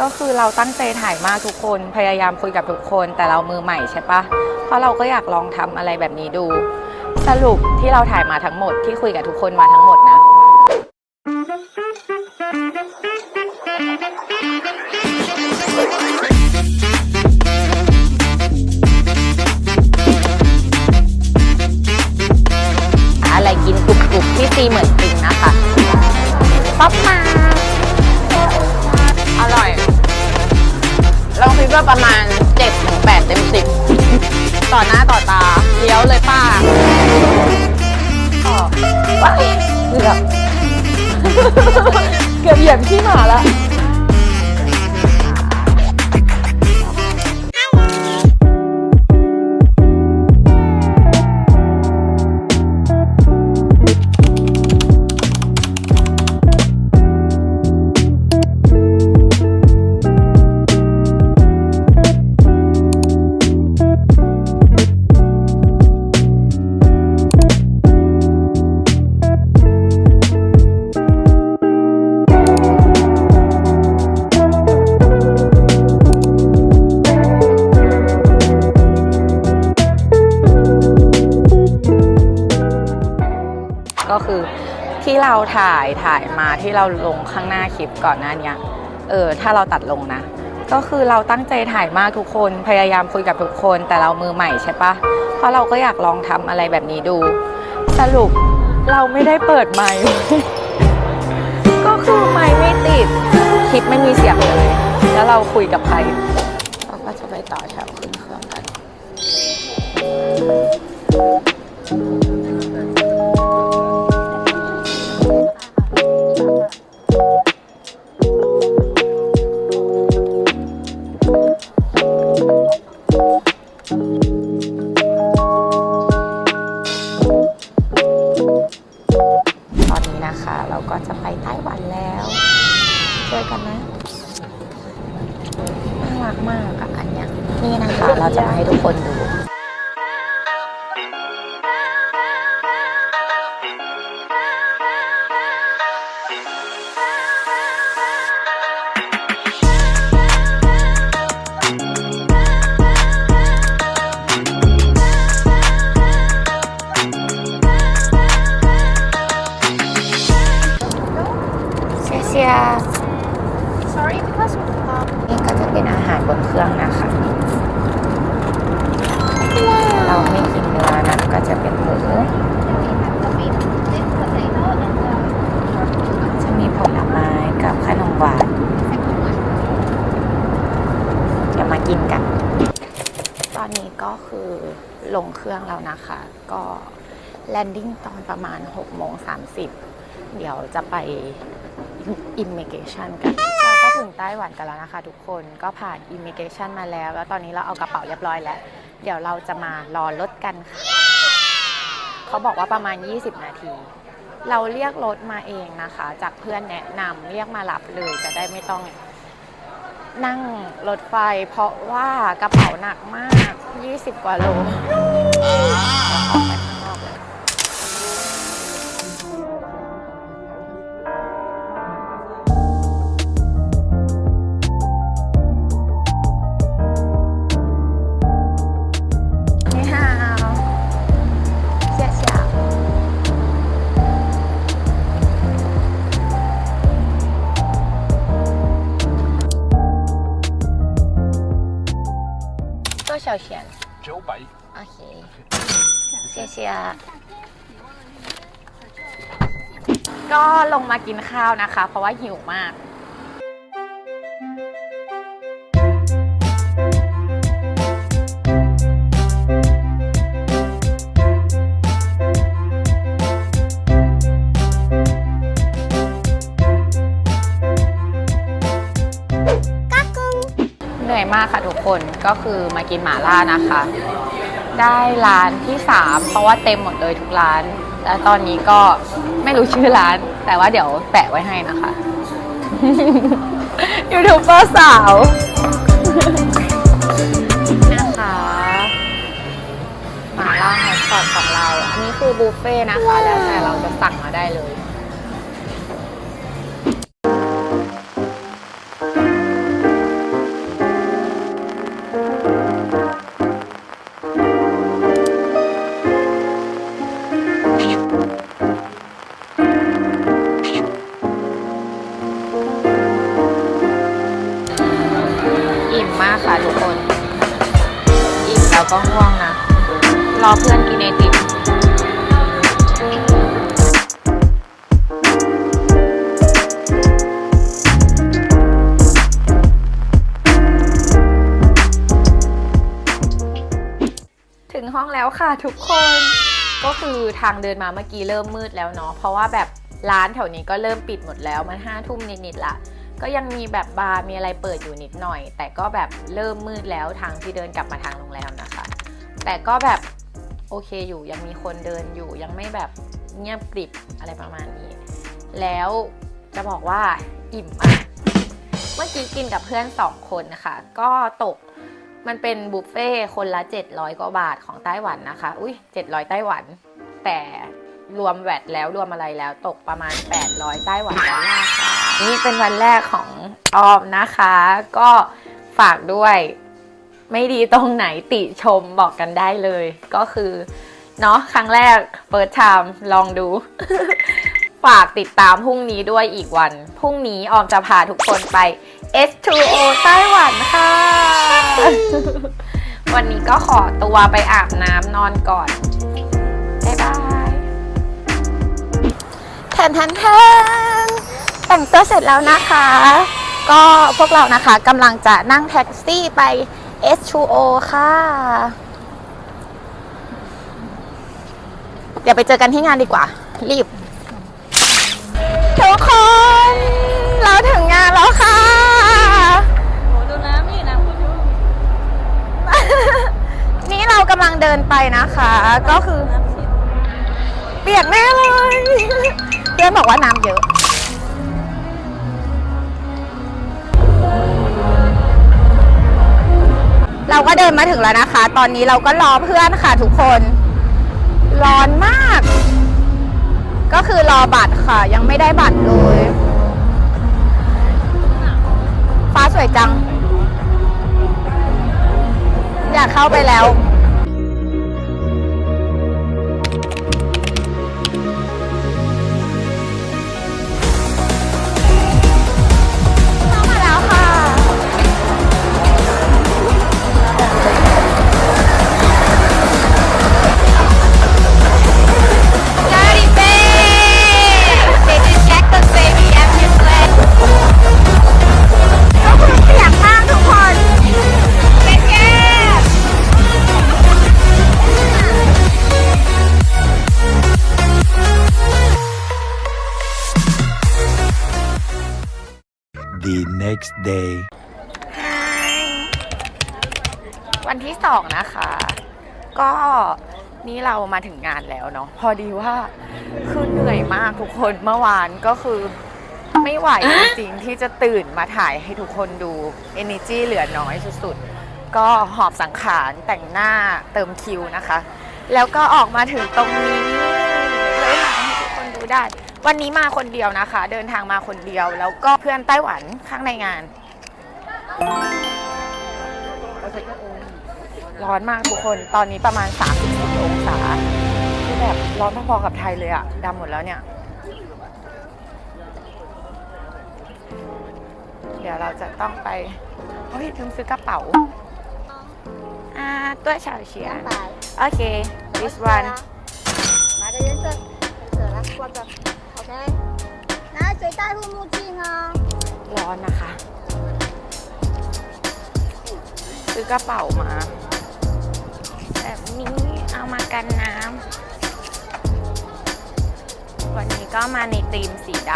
ก็คือเราตั้งใจถ่ายมากทุกคนพยายามคุยกับทุกคน แต่เรามือใหม่ใช่ปะเพราะเราก็อยากลองทำอะไรแบบนี้ดู สรุปที่เราถ่ายมาทั้งหมดที่คุยกับทุกคนมาทั้งหมด ถ่ายถ่ายมาที่เราลงข้างหน้าคลิปก่อนหน้านี้เออถ้าเราตัดลงนะ ก็คือเราตั้งใจถ่ายมากทุกคนพยายามคุยกับทุกคน แต่เรามือใหม่ใช่ปะเพราะเราก็อยากลองทำอะไรแบบนี้ดู สรุปเราไม่ได้เปิดไมค์ก็คือไมค์ไม่ติด คลิปไม่มีเสียงเลย แล้วเราคุยกับใครเราก็จะไปต่อแถวขึ้นเครื่องกัน Sorry, because um, นี่ก็จะเป็นอาหารบนเครื่องนะคะ เราไม่กินเนื้อนะก็จะเป็นหมูจะมีผลไม้กับขนมหวานเดี๋ยวมากินกัน ตอนนี้ก็คือลงเครื่องแล้วนะคะ ก็แลนดิ้งตอนประมาณ6โมง30 เดี๋ยวจะไป อิม i ม r เ t ชันกันเราก็ถึงไต้หวันกันแล้วนะคะทุกคนก็ผ่านอิม i ม r เ t ชันมาแล้ว แล้วตอนนี้เราเอากระเป๋าเรียบร้อยแล้ว เดี๋ยวเราจะมารอรถกันค่ะ เขาบอกว่าประมาณ 20 นาที เราเรียกรถมาเองนะคะ จากเพื่อนแนะนำเรียกมารับเลยจะได้ไม่ต้องนั่งรถไฟ เพราะว่ากระเป๋าหนักมาก 20 กว่าโล ข้าวนะคะ เพราะว่าหิวมากเหนื่อยมากค่ะทุกคนก็คือมากินหมาล่านะคะ ได้ร้านที่ 3 เพราะว่าเต็มหมดเลยทุกร้าน แล้วตอนนี้ก็ไม่รู้ชื่อร้าน แต่ว่าเดี๋ยวแปะไว้ให้นะคะ ยูทูบเบอร์สาวนะคะหมาล่าฮอตพอตของเรา อันนี้คือบุฟเฟ่นะคะ แล้วแต่เราจะสั่งมาได้เลยากค่ะทุกคนอิ่มแล้วก็ง่วงนะ รอเพื่อนกินไอติมถึงห้องแล้วค่ะทุกคน ก็คือทางเดินมาเมื่อกี้เริ่มมืดแล้วเนาะ เพราะว่าแบบร้านแถวนี้ก็เริ่มปิดหมดแล้ว มันห้าทุ่มนิดๆละ ก็ยังมีแบบบาร์มีอะไรเปิดอยู่นิดหน่อย แต่ก็แบบเริ่มมืดแล้วทางที่เดินกลับมาทางโรงแรมนะคะ แต่ก็แบบโอเคอยู่ยังมีคนเดินอยู่ยังไม่แบบเงียบกริบอะไรประมาณนี้ แล้วจะบอกว่าอิ่มมากเมื่อกี้กินกับเพื่อนสองคนนะคะ ก็ตกมันเป็นบุฟเฟ่ต์คนละ 700 กว่าบาทของไต้หวันนะคะ อุ้ย700 ไต้หวัน แต่รวมแวดแล้วรวมอะไรแล้วตกประมาณ 800 ไต้หวันดอลลาร์ค่ะ นี่เป็นวันแรกของออมนะคะ ก็ฝากด้วย ไม่ดีตรงไหนติชมบอกกันได้เลย ก็คือเนาะครั้งแรก first time ลองดู ฝากติดตามพรุ่งนี้ด้วยอีกวัน พรุ่งนี้ออมจะพาทุกคนไป S2O ไต้หวันค่ะ วันนี้ก็ขอตัวไปอาบน้ำนอนก่อน บ๊ายบายแทนแทนแทน แต่งตัวเสร็จแล้วนะคะ ก็พวกเรานะคะกำลังจะนั่งแท็กซี่ไป S2O ค่ะ เดี๋ยวไปเจอกันที่งานดีกว่า รีบ ทุกคน เราถึงงานแล้วค่ะโหดูน้ำนี่น้ำคุณูนี่เรากำลังเดินไปนะคะ ก็คือ เปียกแน่เลย เพื่อนบอกว่าน้ำ มาถึงแล้วนะคะ ตอนนี้เราก็รอเพื่อนค่ะทุกคน ร้อนมาก ก็คือรอบัตรค่ะ ยังไม่ได้บัตรเลย ฟ้าสวยจัง อยากเข้าไปแล้ว next day. วันที่สองนะคะ ก็นี่เรามาถึงงานแล้วเนาะพอดีว่าคือเหนื่อยมากทุกคนเมื่อวานก็คือไม่ไหวจริงๆที่จะตื่นมาถ่ายให้ทุกคนดู energy เหลือน้อยสุดๆ ก็หอบสังขารแต่งหน้าเติมคิวนะคะ แล้วก็ออกมาถึงตรงนี้เลยถ่ายให้ทุกคนดูได้ วันนี้มาคนเดียวนะคะ เดินทางมาคนเดียว แล้วก็เพื่อนไต้หวันข้างในงาน ร้อนมากทุกคนตอนนี้ประมาณ 34องศาคือแบบร้อนพอๆกับไทยเลยอะดำหมดแล้วเนี่ย เดี๋ยวเราจะต้องไปเฮ้ยลืมซื้อกระเป๋าอ่าตัวเฉาเฉียนโอเค this one มาได้เยอะๆเจอแล้วควรจะ 来，嘴戴护目镜哦。 ร้อนนะคะ ซื้อกระเป๋ามา แบบนี้เอามากันน้ำ วันนี้ก็มาในธีมสีด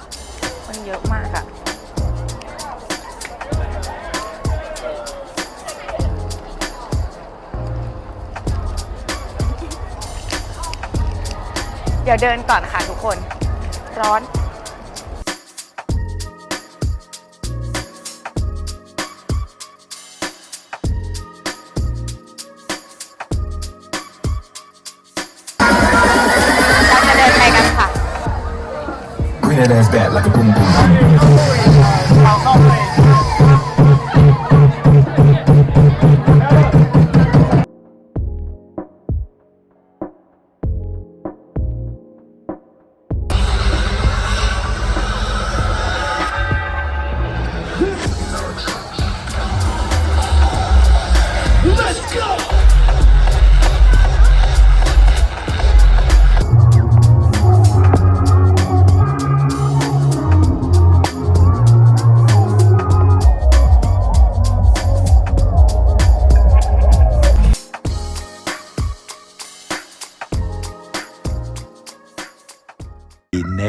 ำคนเยอะมากอะเดี๋ยวเดินก่อนค่ะทุกคน ร้อน that ass back like a boom boom boom.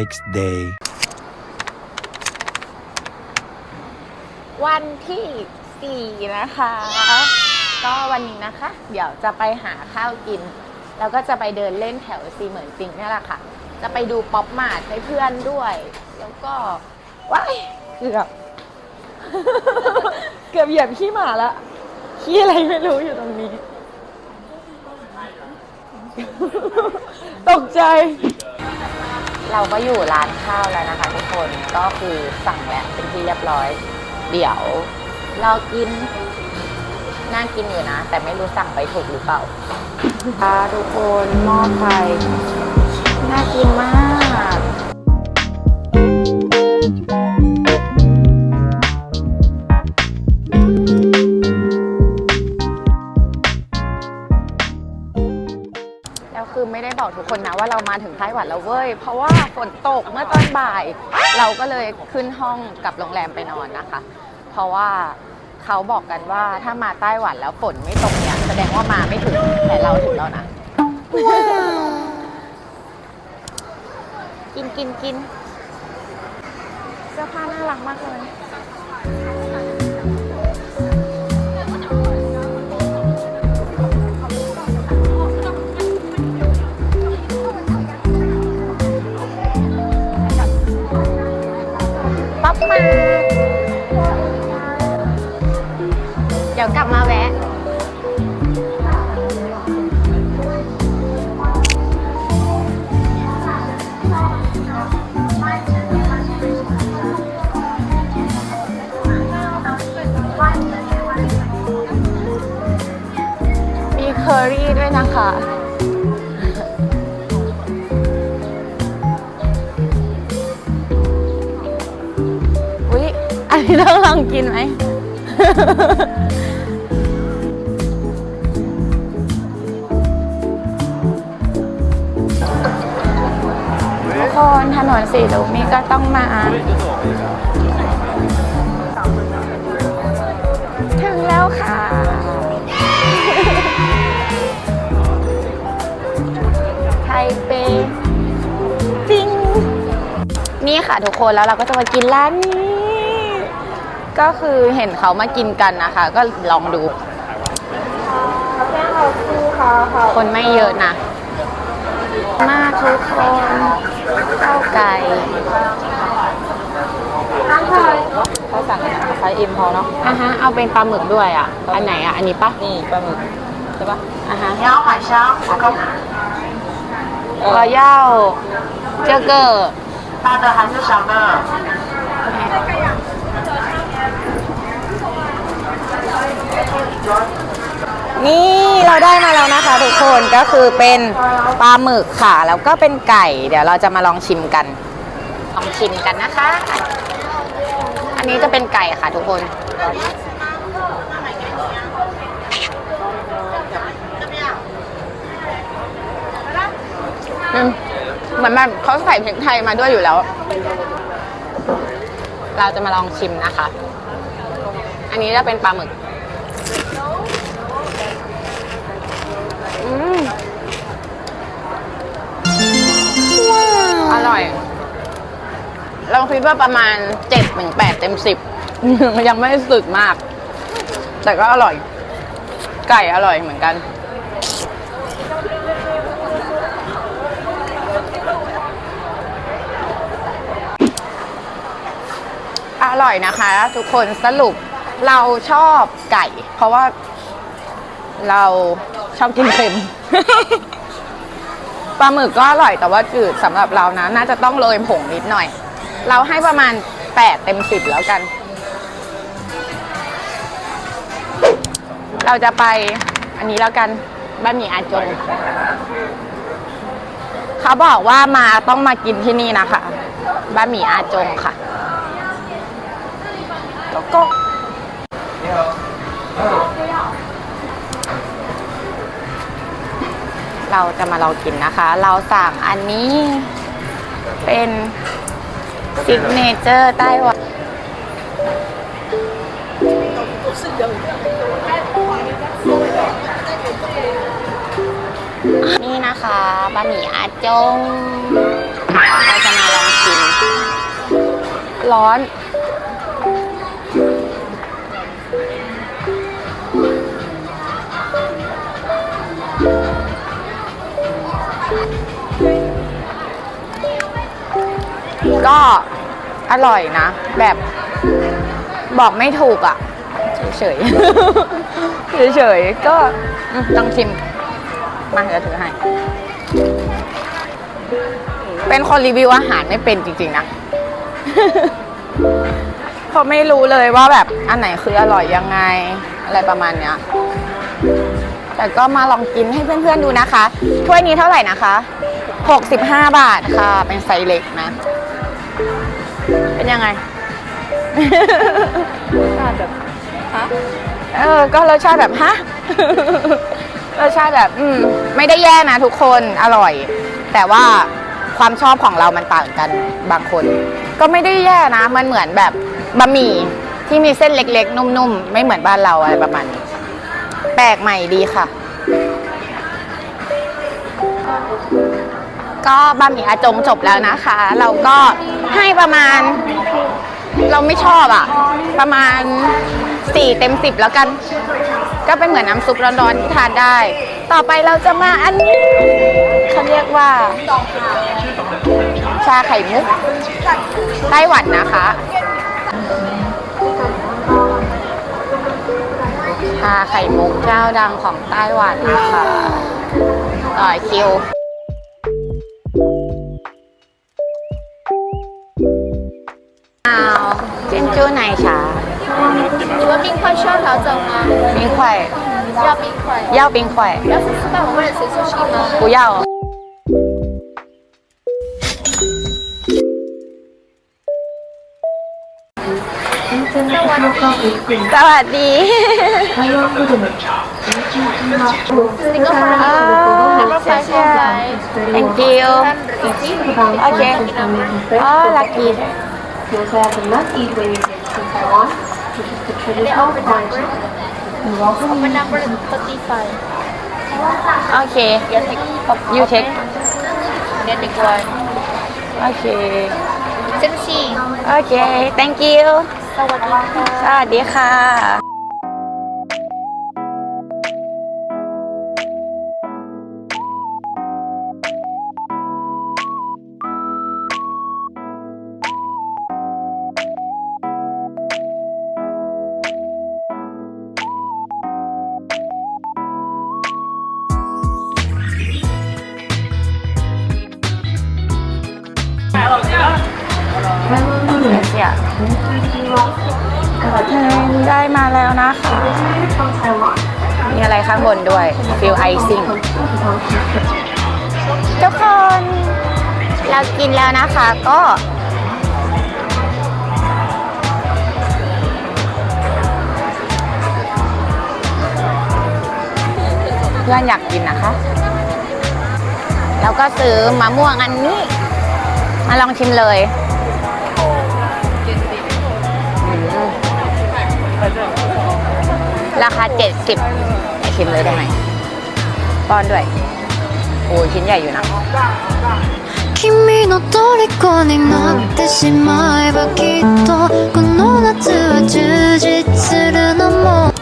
Next day. วันที่สี่นะคะ ก็วันนี้นะคะ เดี๋ยวจะไปหาข้าวกิน แล้วก็จะไปเดินเล่นแถวซีเหมือนซิงนี่แหละค่ะ จะไปดูป๊อปมาร์ทให้เพื่อนด้วย แล้วก็ว้ายเกือบ เกือบเหยียบขี้หมาละขี้อะไรไม่รู้อยู่ตรงนี้ ตกใจ เราก็อยู่ร้านข้าวแล้วนะคะทุกคนก็คือสั่งแล้วเป็นที่เรียบร้อย เดี๋ยวเรากินน่ากินอยู่นะ แต่ไม่รู้สั่งไปถูกหรือเปล่าค่ะทุกคนหม้อไฟน่ากินมาก หวันแล้วเว้ย เพราะว่าฝนตกเมื่อตอนบ่าย เราก็เลยขึ้นห้องกลับโรงแรมไปนอนนะคะ เพราะว่าเขาบอกกันว่าถ้ามาไต้หวันแล้วฝนไม่ตกเนี่ยแสดงว่ามาไม่ถึงแต่เราถึงแล้วนะ กินกินกินเสื้อผ้าน่ารักมากเลย ป๊อปมา เดี๋ยวกลับมาแวะ มีเคอรี่ด้วยนะคะ พี่ต้องลองกินไหม ทุกคนถนนสีลุมนี่ก็ต้องมา ถึงแล้วค่ะไทเปจริง นี่ค่ะทุกคนแล้วเราก็จะมากินร้านนี้ ก็คือเห็นเขามากินกันนะคะ ก็ลองดู คนไม่เยอะนะ มากทุกคนข้าวไก่เขาสั่งไซส์เอ็มพอเนาะอ่ะฮะ เอาเป็นปลาหมึกด้วยอ่ะ อันไหนอ่ะ อันนี้ปะนี่ปลาหมึกใช่ปะอ่ะฮะ我要这个大的还是小的？ นี่เราได้มาแล้วนะคะทุกคนก็คือเป็นปลาหมึกค่ะ แล้วก็เป็นไก่ เดี๋ยวเราจะมาลองชิมกันลองชิมกันนะคะ อันนี้จะเป็นไก่ค่ะทุกคนอืมเหมือนแบบเขาใส่พริกไทยมาด้วยอยู่แล้ว เราจะมาลองชิมนะคะ อันนี้จะเป็นปลาหมึก อร่อย เราคิดว่าประมาณเจ็ดถึงแปดเต็มสิบยังไม่สุดมาก แต่ก็อร่อย ไก่อร่อยเหมือนกันอร่อยนะคะ ทุกคนสรุปเราชอบไก่ เพราะว่าเราชอบกินเค็ม ปลาหมึกก็อร่อยแต่ว่าจืดสำหรับเรานะ น่าจะต้องโรยผงนิดหน่อย เราให้ประมาณ 8 เต็ม 10 แล้วกัน เราจะไปอันนี้แล้วกันบะหมี่อาจงเขาบอกว่ามาต้องมากินที่นี่นะคะบะหมี่อาจงค่ะก็ เราจะมาลองกินนะคะ เราสั่งอันนี้เป็นซิกเนเจอร์ไต้หวันนี่นะคะบะหมี่อาจง เราจะมาลองชิร้อน ก็อร่อยนะ แบบบอกไม่ถูกอะ่ะ เฉยๆ เฉยๆ ก็ต้องชิม มาเดี๋ยวถือให้ เป็นคนรีวิวอาหารไม่เป็นจริง ๆ นะเขาไม่รู้เลยว่าแบบอันไหนคืออร่อยยังไง อะไรประมาณเนี้ยแต่ก็มาลองกินให้เพื่อนๆดูนะคะ ถ้วยนี้เท่าไหร่นะคะ 65 บาทค่ะ เป็นไซส์เล็กนะ เป็นยังไงแบบฮะเออ ก็รสชาติแบบฮะ รสชาติแบบ อืม ไม่ได้แย่นะทุกคน อร่อย แต่ว่าความชอบของเรามันต่างกันบางคน ก็ไม่ได้แย่นะ มันเหมือนแบบบะหมี่ที่มีเส้นเล็กๆ นุ่มๆ ไม่เหมือนบ้านเราอะไรประมาณนี้ แปลกใหม่ดีค่ะ ก็บะหมี่อาจงจบแล้วนะคะ เราก็ให้ประมาณ เราไม่ชอบอะประมาณ 4 เต็ม 10 แล้วกัน ก็เป็นเหมือนน้ำซุปร้อนๆที่ทานได้ ต่อไปเราจะมาอันนี้เขาเรียกว่า ชาไข่มุกไต้หวันนะคะชาไข่มุกเจ้าดังของไต้หวันนะคะต่อคิว 珍珠奶茶，你们冰块需要调整吗？冰块，要冰块。要冰块，要是四百五或者谁出席吗？不要。สวัสดี 那个啊 number five 谢谢 Thank you OK อ๋อ lucky Those who have not eat when you get to Taiwan, which is the traditional quarantine. You're welcome. Open number thirty five. โอเค you take Then the one. โอเค真是。โอเค thank you สวัสดีค่ะ สวัสดีค่ะ ซิ่งทุกคนเรากินแล้วนะคะก็เพื่อนอยากกินนะคะ แล้วก็ซื้อมะม่วงอันนี้ มาลองชิมเลยราคา 70ชิมเลยได้ไหม ป้อนด้วย โอ้ยชิ้นใหญ่อยู่นะ 君の虜になってしまえばきっとこの夏は充実するのも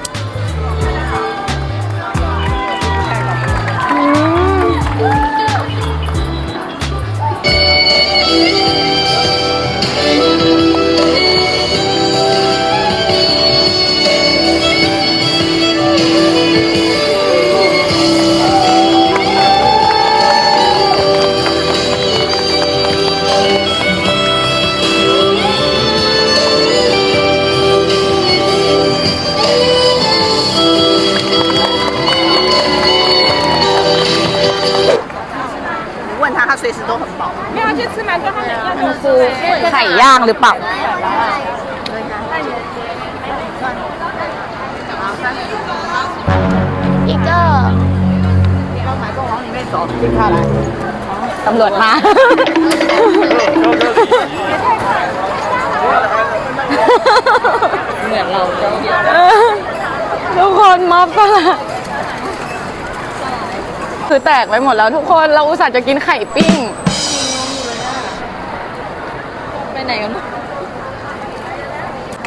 随时都很饱。没有，就吃蛮多。他们要是ไข่ย่างหรือเปล่า อีกก็เราหมายก็往里面走停下来ตำรวจมา เหมือนเราทุกคนมอบตลาด คือแตกไปหมดแล้วทุกคนเราอุตส่าห์จะกินไข่ปิ้ง ไปไหนกัน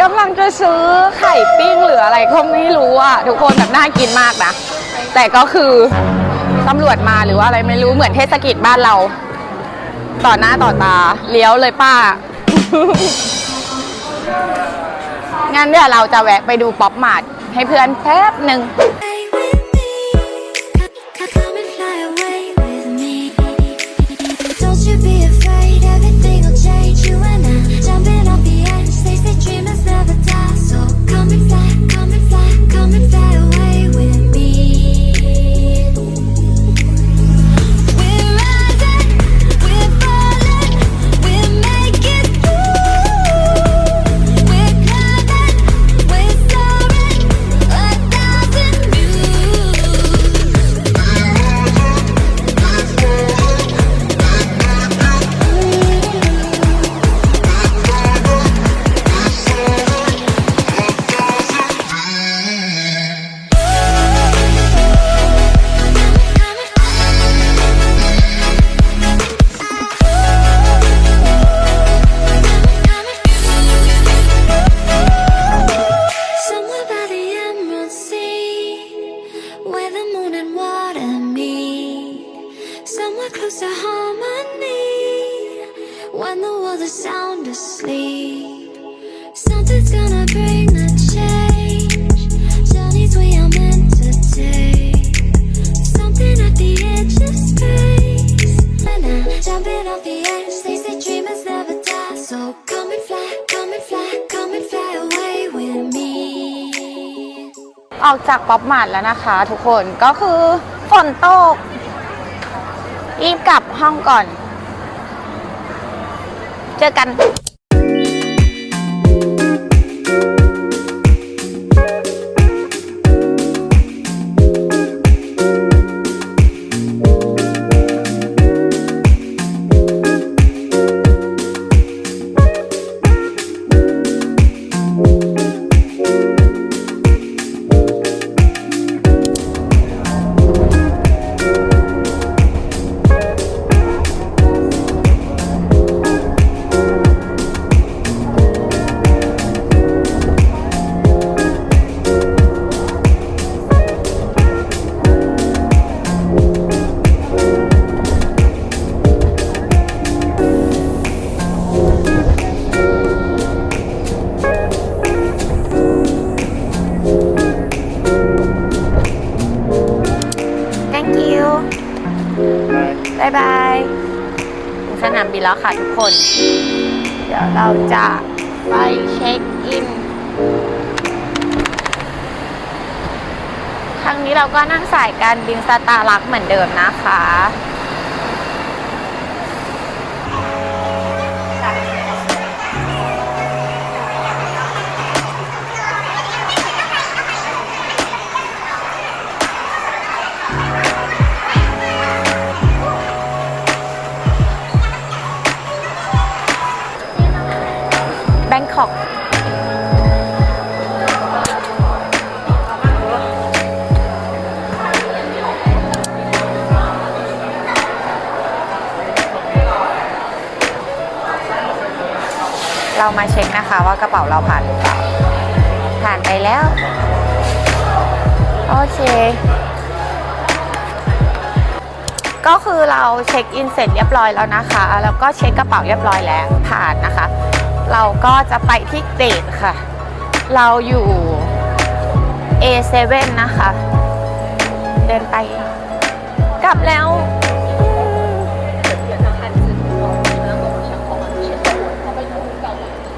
กำลังจะซื้อไข่ปิ้งหรืออะไรก็ไม่รู้อะทุกคนแบบน่ากินมากนะ แต่ก็คือตำรวจมาหรือว่าอะไรไม่รู้เหมือนเทศกิจบ้านเรา ต่อหน้าต่อตาเลี้ยวเลยป้า งั้นเดี๋ยวเราจะแวะไปดูป๊อปมาร์ทให้เพื่อนแป๊บหนึ่ง Stay ป๊อปมาร์ทแล้วนะคะ ทุกคนก็คือฝนตก รีบกลับห้องก่อน เจอกัน บายบายถึงสนามบินแล้วค่ะทุกคน เดี๋ยวเราจะไปเช็คอิน ครั้งนี้เราก็นั่งสายการบินสตาร์ลักเหมือนเดิมนะคะ เรามาเช็คนะคะว่ากระเป๋าเราผ่านหรือเปล่า ผ่านไปแล้ว โอเค ก็คือเราเช็คอินเสร็จเรียบร้อยแล้วนะคะ แล้วก็เช็คกระเป๋าเรียบร้อยแล้วผ่านนะคะ เราก็จะไปที่เกตค่ะ เราอยู่ A7 นะคะ เดินไป กลับแล้ว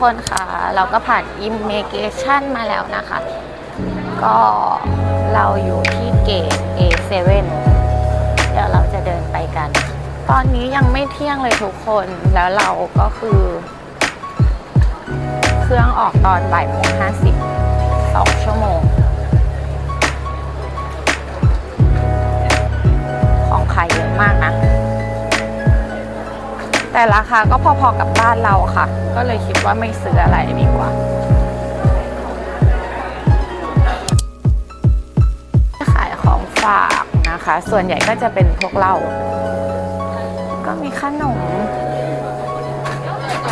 คนค่ะ เราก็ผ่านอิมเมเกชันมาแล้วนะคะ ก็เราอยู่ที่เกต A7 เดี๋ยวเราจะเดินไปกัน ตอนนี้ยังไม่เที่ยงเลยทุกคนแล้วเราก็คือ เครื่องออกตอนบ่ายโมงห้าสิบสองชั่วโมงของ แต่ราคาก็พอๆกับบ้านเราค่ะ ก็เลยคิดว่าไม่ซื้ออะไรดีกว่าขายของฝากนะคะ ส่วนใหญ่ก็จะเป็นพวกเหล้าก็มีขนม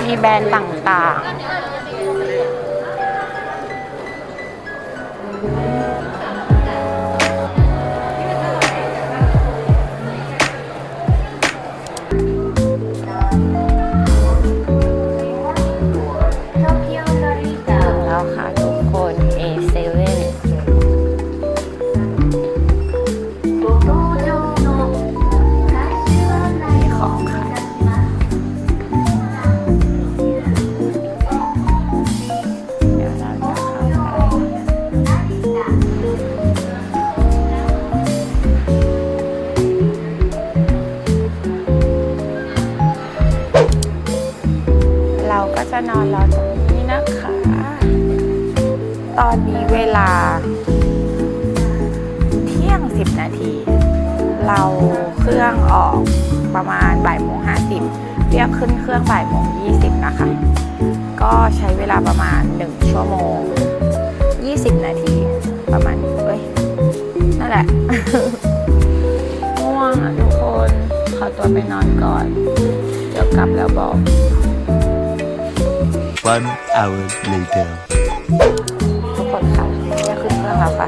มีแบรนด์ต่างๆ ช้เวลาประมาณ 1 ชั่วโมง 20 นาที ประมาณเอ้ย นั่นแหละง่วงอะทุกคน ขอตัวไปนอนก่อน เดี๋ยวกลับแล้วบอก One hour later ทุกคนค่ะจะขึ้นเครื่องแล้วค่